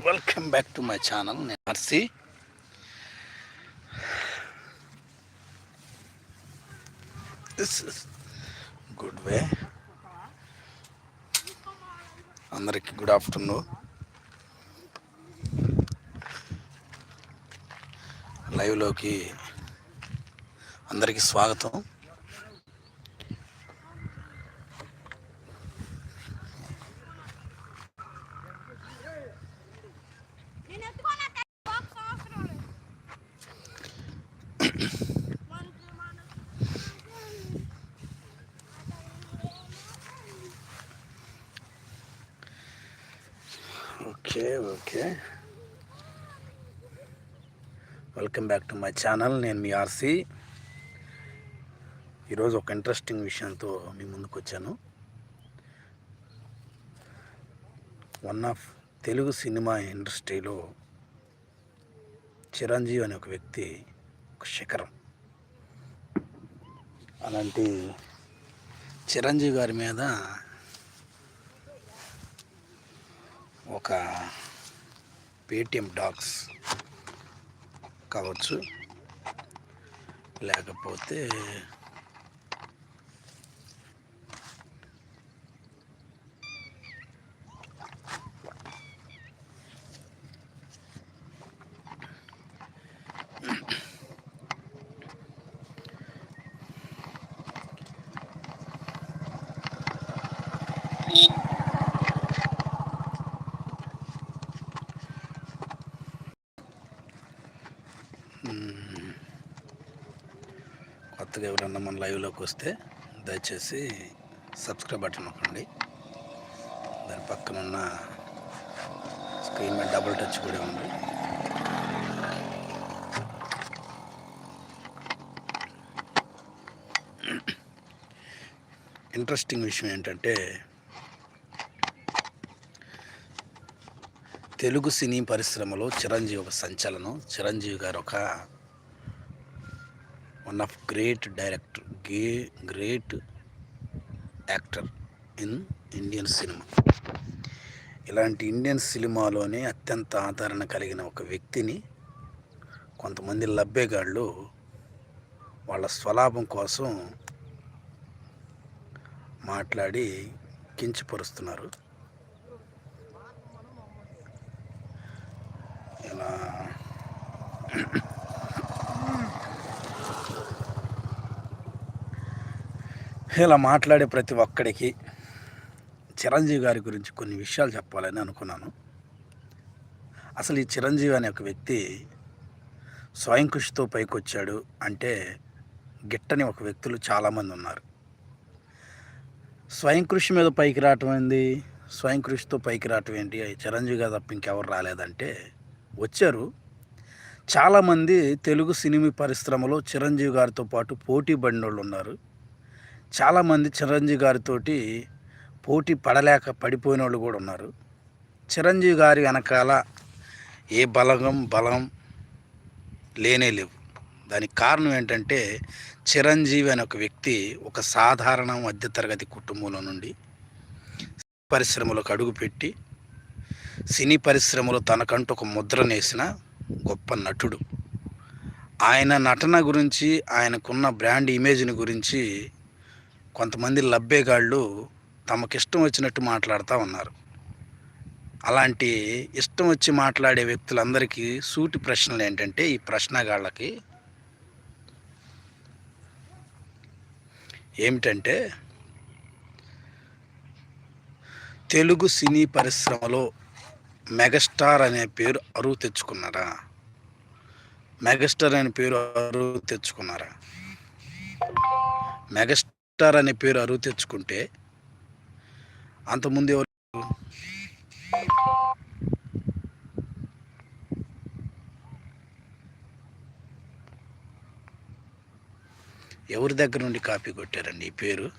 Welcome back to my channel నేను R C. This is good way అందరికీ good afternoon లైవ్లోకి అందరికీ స్వాగతం నేను ఎత్తుకోనా బాక్స్ అవసరం లేదు మనకి మన okay okay. Welcome back to my channel నేను మీ ఆర్సి ఈరోజు ఒక ఇంట్రెస్టింగ్ విషయంతో మీ ముందుకు వచ్చాను. వన్ ఆఫ్ తెలుగు సినిమా ఇండస్ట్రీలో చిరంజీవి అనే ఒక వ్యక్తి ఒక శిఖరం. అలాంటి చిరంజీవి గారి మీద ఒక పేటిఎం డాక్స్ కావచ్చు. లేకపోతే కొత్తగా ఎవరన్నా మన లైవ్లోకి వస్తే దయచేసి సబ్స్క్రైబ్ బటన్ నొక్కండి. దాని పక్కన ఉన్న స్క్రీన్ మీద డబుల్ టచ్ కూడా ఉంది. ఇంట్రెస్టింగ్ విషయం ఏంటంటే తెలుగు సినీ పరిశ్రమలో చిరంజీవి ఒక సంచలనం. చిరంజీవి గారు ఒక one of great director gay great actor in Indian cinema. ఇలాంటి ఇండియన్ సినిమాలోనే అత్యంత ఆదరణ కలిగిన ఒక వ్యక్తిని కొంతమంది లబ్బేగాళ్ళు వాళ్ళ స్వలాభం కోసం మాట్లాడి కించపరుస్తున్నారు ఇలా ఇలా మాట్లాడే ప్రతి ఒక్కడికి చిరంజీవి గారి గురించి కొన్ని విషయాలు చెప్పాలని అనుకున్నాను. అసలు ఈ చిరంజీవి అనే ఒక వ్యక్తి స్వయం కృషితో పైకి వచ్చాడు అంటే గిట్టని ఒక వ్యక్తులు చాలామంది ఉన్నారు. స్వయం కృషి మీద పైకి రావటం ఏంది? స్వయం కృషితో పైకి రావటం ఏంటి? చిరంజీవి గారు తప్ప ఇంకెవరు రాలేదంటే వచ్చారు. చాలామంది తెలుగు సినిమా పరిశ్రమలో చిరంజీవి గారితో పాటు పోటీ పడిన వాళ్ళు ఉన్నారు. చాలామంది చిరంజీవి గారితోటి పోటీ పడలేక పడిపోయిన వాళ్ళు కూడా ఉన్నారు. చిరంజీవి గారి వెనకాల ఏ బలగం బలం లేనే లేవు. దానికి కారణం ఏంటంటే చిరంజీవి అనే ఒక వ్యక్తి ఒక సాధారణ మధ్యతరగతి కుటుంబంలో నుండి పరిశ్రమలకు అడుగుపెట్టి సినీ పరిశ్రమలో తనకంటూ ఒక ముద్రనేసిన గొప్ప నటుడు. ఆయన నటన గురించి ఆయనకున్న బ్రాండ్ ఇమేజ్ని గురించి కొంతమంది లబ్బేగాళ్ళు తమకిష్టం వచ్చినట్టు మాట్లాడుతూ ఉన్నారు. అలాంటి ఇష్టం వచ్చి మాట్లాడే వ్యక్తులందరికీ సూటి ప్రశ్నలు ఏంటంటే ఈ ప్రశ్నగాళ్ళకి ఏమిటంటే తెలుగు సినీ పరిశ్రమలో మెగాస్టార్ అనే పేరు అరువు తెచ్చుకున్నారా? మెగాస్టార్ అనే పేరు అరువు తెచ్చుకున్నారా? మెగాస్టార్ అనే పేరు అరువు తెచ్చుకుంటే అంతకుముందు ఎవరు ఎవరి దగ్గర నుండి కాపీ కొట్టారండి ఈ పేరు?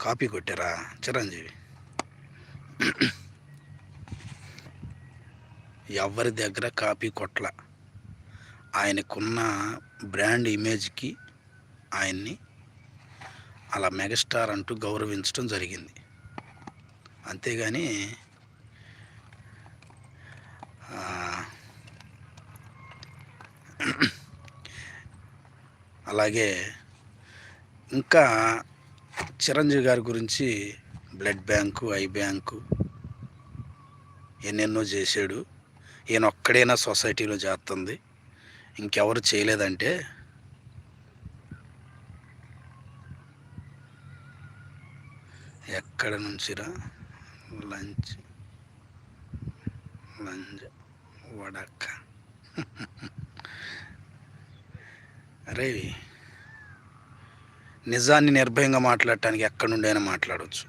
కాపీ కొట్టారా? చిరంజీవి. ఎవరి దగ్గర కాపీ కొట్ల? ఆయనకున్న బ్రాండ్ ఇమేజ్కి ఆయన్ని అలా మెగాస్టార్ అంటూ గౌరవించడం జరిగింది. అంతేగాని అలాగే ఇంకా చిరంజీవి గారి గురించి బ్లడ్ బ్యాంకు ఐ బ్యాంకు ఎన్నెన్నో చేశాడు. ఈయన ఒక్కడైనా సొసైటీలో చేస్తుంది. ఇంకెవరు చేయలేదంటే ఎక్కడ నుంచిరా? లంచ్. లంచ్. వడక్క అరే నిజాన్ని నిర్భయంగా మాట్లాడటానికి ఎక్కడి నుండైనా మాట్లాడవచ్చు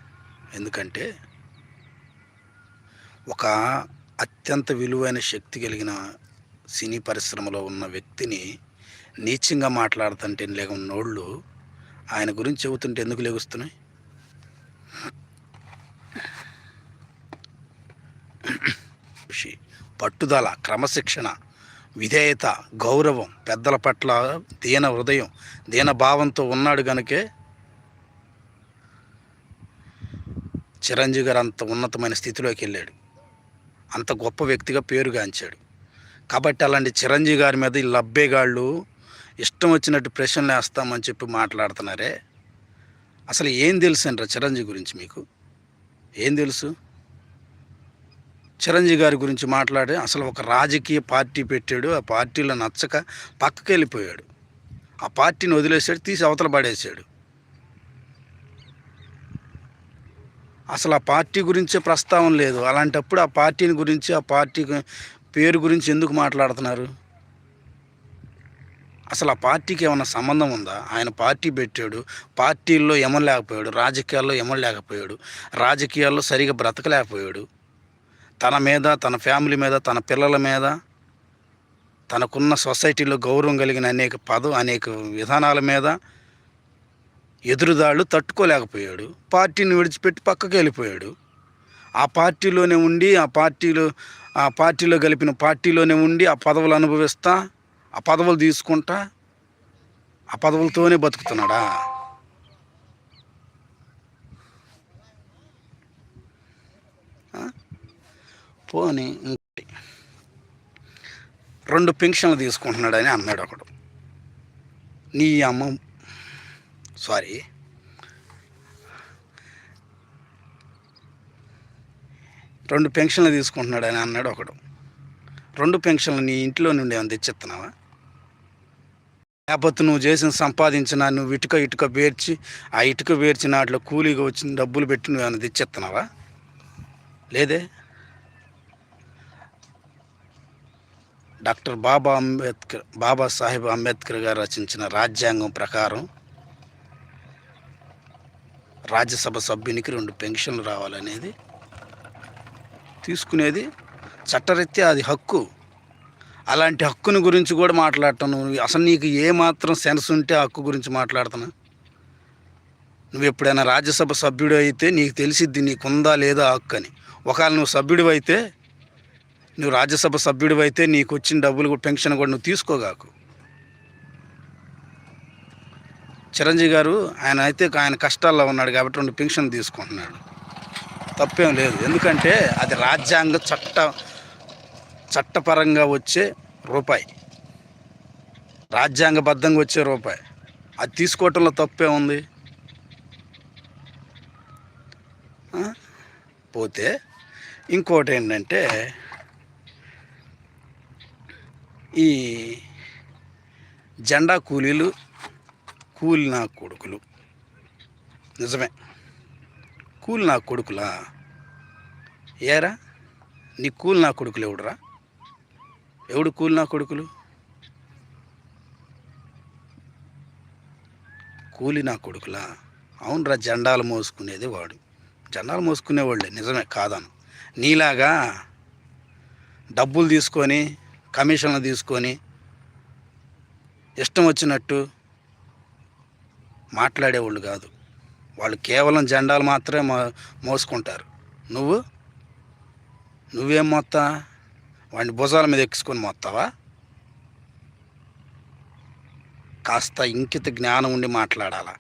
ఎందుకంటే ఒక అత్యంత విలువైన శక్తి కలిగిన సినీ పరిశ్రమలో ఉన్న వ్యక్తిని నీచంగా మాట్లాడుతుంటే లేక నోళ్ళు. ఆయన గురించి చెబుతుంటే ఎందుకు లెగుస్తున్నాయి? పట్టుదల క్రమశిక్షణ విధేయత గౌరవం పెద్దల పట్ల దీన హృదయం దీన భావంతో ఉన్నాడు గనుకే చిరంజీవి గారు అంత ఉన్నతమైన స్థితిలోకి వెళ్ళాడు. అంత గొప్ప వ్యక్తిగా పేరుగాంచాడు. కాబట్టి అలాంటి చిరంజీవి గారి మీద ఈ లబ్బేగాళ్ళు ఇష్టం వచ్చినట్టు ప్రశ్నలు వేస్తామని చెప్పి మాట్లాడుతున్నారే. అసలు ఏం తెలుసు అంటారు చిరంజీవి గురించి మీకు? ఏం తెలుసు? చిరంజీవి గారి గురించి మాట్లాడి అసలు ఒక రాజకీయ పార్టీ పెట్టాడు ఆ పార్టీలో నచ్చక పక్కకి వెళ్ళిపోయాడు. ఆ పార్టీని వదిలేసాడు తీసి అవతల పడేసాడు అసలు ఆ పార్టీ గురించే ప్రస్తావన లేదు. అలాంటప్పుడు ఆ పార్టీని గురించి ఆ పార్టీ పేరు గురించి ఎందుకు మాట్లాడుతున్నారు? అసలు ఆ పార్టీకి ఏమైనా సంబంధం ఉందా? ఆయన పార్టీ పెట్టాడు పార్టీల్లో ఎమలేకపోయాడు రాజకీయాల్లో ఎమలేకపోయాడు రాజకీయాల్లో సరిగా బ్రతకలేకపోయాడు. తన మీద తన ఫ్యామిలీ మీద తన పిల్లల మీద తనకున్న సొసైటీలో గౌరవం కలిగిన అనేక పద అనేక విధానాల మీద ఎదురుదాళ్ళు తట్టుకోలేకపోయాడు పార్టీని విడిచిపెట్టి పక్కకి వెళ్ళిపోయాడు. ఆ పార్టీలోనే ఉండి ఆ పార్టీలో ఆ పార్టీలో గెలిపిన పార్టీలోనే ఉండి ఆ పదవులు అనుభవిస్తా ఆ పదవులు తీసుకుంటా ఆ పదవులతోనే బతుకుతున్నాడా? పోని పోనీ ఇంకోటి. రెండు పెన్షన్లు తీసుకుంటున్నాడని అన్నాడు ఒకడు. నీ అమ్మ సారీ. రెండు పెన్షన్లు తీసుకుంటున్నాడని అన్నాడు ఒకడు. రెండు పెన్షన్లు నీ ఇంట్లో నుండి ఏమైనా తెచ్చిస్తున్నావా? లేకపోతే నువ్వు చేసిన సంపాదించిన నువ్వు ఇటుక ఇటుక పేర్చి ఆ ఇటుక పేర్చిన వాటిలో కూలీగా వచ్చిన డబ్బులు పెట్టి నువ్వు ఏమైనా తెచ్చేస్తున్నావా లేదే? డాక్టర్ బాబా అంబేద్కర్ బాబాసాహెబ్ అంబేద్కర్ గారు రచించిన రాజ్యాంగం ప్రకారం రాజ్యసభ సభ్యునికి రెండు పెన్షన్లు రావాలనేది తీసుకునేది చట్టరీత్యా అది హక్కు. అలాంటి హక్కుని గురించి కూడా మాట్లాడతాను. నువ్వు అసలు నీకు ఏమాత్రం సెన్స్ ఉంటే ఆ హక్కు గురించి మాట్లాడుతున్నా నువ్వు ఎప్పుడైనా రాజ్యసభ సభ్యుడు అయితే నీకు తెలిసిద్ది నీకుందా లేదా హక్కు అని. ఒకవేళ నువ్వు సభ్యుడు అయితే నువ్వు రాజ్యసభ సభ్యుడు అయితే నీకు వచ్చిన డబ్బులు కూడా పెన్షన్ కూడా నువ్వు తీసుకోగాకు. చిరంజీవి గారు ఆయన అయితే ఆయన కష్టాల్లో ఉన్నాడు కాబట్టి రెండు పెన్షన్ తీసుకుంటున్నాడు. తప్పేం లేదు. ఎందుకంటే అది రాజ్యాంగ చట్ట చట్టపరంగా వచ్చే రూపాయి. రాజ్యాంగబద్ధంగా వచ్చే రూపాయి. అది తీసుకోవటంలో తప్పే ఉంది. పోతే ఇంకోటి ఏంటంటే ఈ జెండా కూలీలు కూలి నా కొడుకులు. నిజమే. కూలి నా కొడుకులా? ఏరా? నీ కూలి నా కొడుకులు ఎవడరా? ఎవడు కూలి నా కొడుకులు? కూలి నా కొడుకులా? అవునరా జెండాలు మోసుకునేది వాడు. జెండాలు మోసుకునేవాళ్ళే నిజమే కాదను. నీలాగా డబ్బులు తీసుకొని కమిషన్లు తీసుకొని ఇష్టం వచ్చినట్టు మాట్లాడేవాళ్ళు కాదు. వాళ్ళు కేవలం జెండాలు మాత్రమే మో మోసుకుంటారు. నువ్వు? నువ్వేం మొత్తా? వాడిని భుజాల మీద ఎక్కించుకొని మోస్తావా కాస్త ఇంకిత జ్ఞానం ఉండి మాట్లాడాలా.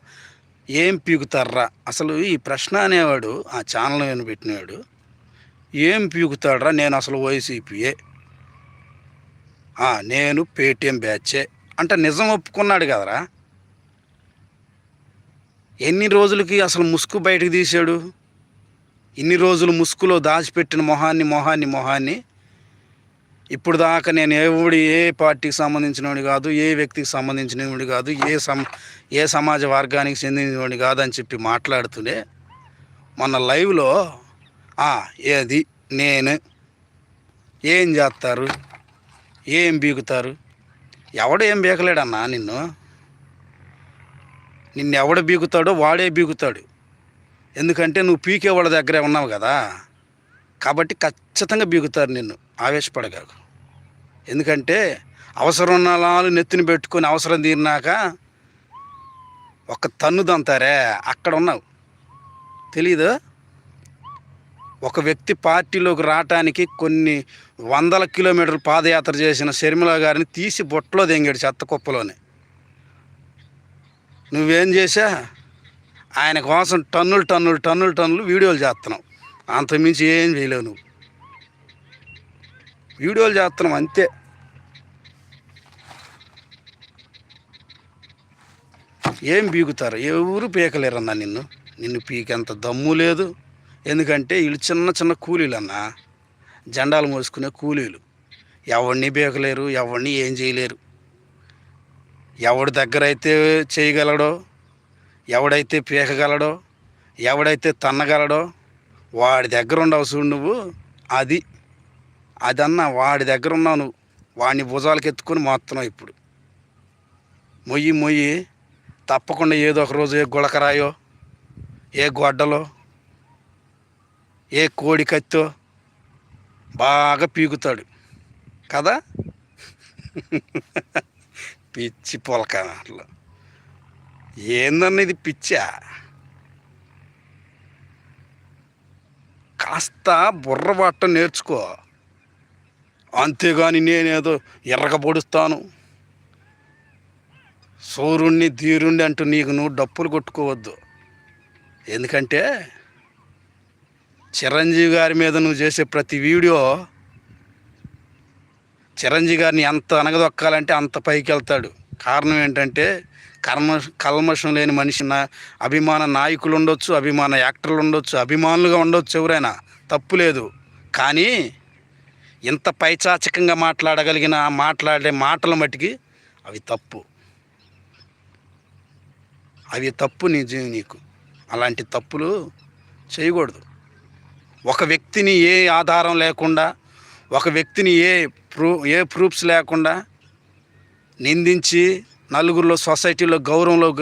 ఏం పీకుతారా అసలు ఈ ప్రశ్న అనేవాడు ఆ ఛానల్ పెట్టినవాడు ఏం పీకుతాడరా? నేను అసలు వైసీపీయే నేను పేటిఎం బ్యాచే. అంటే నిజం ఒప్పుకున్నాడు కదరా? ఎన్ని రోజులకి అసలు ముసుగు బయటకు తీశాడు? ఇన్ని రోజులు ముసుగులో దాచిపెట్టిన మొహాన్ని మొహాన్ని మొహాన్ని ఇప్పుడు దాకా నేను ఎవడి ఏ పార్టీకి సంబంధించినవాడి కాదు ఏ వ్యక్తికి సంబంధించినవాడి కాదు ఏ సమ ఏ సమాజ వర్గానికి చెందినవాడి కాదు అని చెప్పి మాట్లాడుతూనే మొన్న లైవ్లో "ఆ, ఏది? నేను. ఏం చేస్తారు? ఏం బీగుతారు? ఎవడు ఏం బీకలేడన్నా నిన్ను? నిన్ను ఎవడు బీగుతాడో వాడే బీగుతాడు. ఎందుకంటే నువ్వు పీకే వాళ్ళ దగ్గరే ఉన్నావు కదా. కాబట్టి ఖచ్చితంగా బీగుతారు నిన్ను. ఆవేశపడగాకు. ఎందుకంటే అవసరం ఉన్న వాళ్ళు నెత్తిని పెట్టుకొని అవసరం తీరినాక ఒక తన్ను దంతారే అక్కడ ఉన్నావు. తెలీదు? ఒక వ్యక్తి పార్టీలోకి రావటానికి కొన్ని వందల కిలోమీటర్లు పాదయాత్ర చేసిన శర్మిల గారిని తీసి బొట్టలో దెంగాడు చెత్త కుప్పలోనే. నువ్వేం చేసా ఆయన కోసం టన్నులు టన్నులు టన్నులు టన్నులు వీడియోలు చేస్తున్నావు అంతకుమించి ఏం చేయలేవు నువ్వు. వీడియోలు చేస్తున్నావు అంతే. ఏం పీకుతారు? ఎవరు పీకలేరన్నా నిన్ను? నిన్ను పీకేంత దమ్ము లేదు. ఎందుకంటే వీళ్ళు చిన్న చిన్న కూలీలు అన్న జెండాలు మోసుకునే కూలీలు. ఎవరిని పీకలేరు ఎవరిని ఏం చేయలేరు. ఎవడి దగ్గర అయితే చేయగలడో ఎవడైతే పీకగలడో ఎవడైతే తన్నగలడో వాడి దగ్గర ఉండవు చూడు నువ్వు అది అదన్నా వాడి దగ్గర ఉన్నావు నువ్వు వాడిని భుజాలకు ఎత్తుకొని మోస్తున్నావు ఇప్పుడు. మొయ్యి మొయ్యి తప్పకుండా ఏదో ఒక రోజు ఏ గుళకరాయో ఏ గొడ్డలో ఏ కోడి కత్తో బాగా పీకుతాడు. కదా? పిచ్చి పొలక అట్లా ఏందన్న ఇది పిచ్చా? కాస్త బుర్రబాట నేర్చుకో. అంతేగాని నేనేదో ఎర్రగ పొడుస్తాను సూర్యుణ్ణి ధీరుణ్ణి అంటూ నీకు నువ్వు డప్పులు కొట్టుకోవద్దు. ఎందుకంటే చిరంజీవి గారి మీద నువ్వు చేసే ప్రతి వీడియో చిరంజీవి గారిని ఎంత అనగదొక్కాలంటే అంత పైకి వెళ్తాడు. కారణం ఏంటంటే కర్మ కల్మషం లేని మనిషి నా అభిమాన నాయకులు ఉండొచ్చు అభిమాన యాక్టర్లు ఉండొచ్చు అభిమానులుగా ఉండొచ్చు ఎవరైనా. తప్పు లేదు. కానీ ఇంత పైచాచకంగా మాట్లాడగలిగిన మాట్లాడే మాటల మట్టికి అవి తప్పు. అవి తప్పు నీ నీకు. అలాంటి తప్పులు చేయకూడదు. ఒక వ్యక్తిని ఏ ఆధారం లేకుండా ఒక వ్యక్తిని ఏ ప్రూ ఏ ప్రూఫ్స్ లేకుండా నిందించి నలుగురిలో సొసైటీలో గౌరవంలో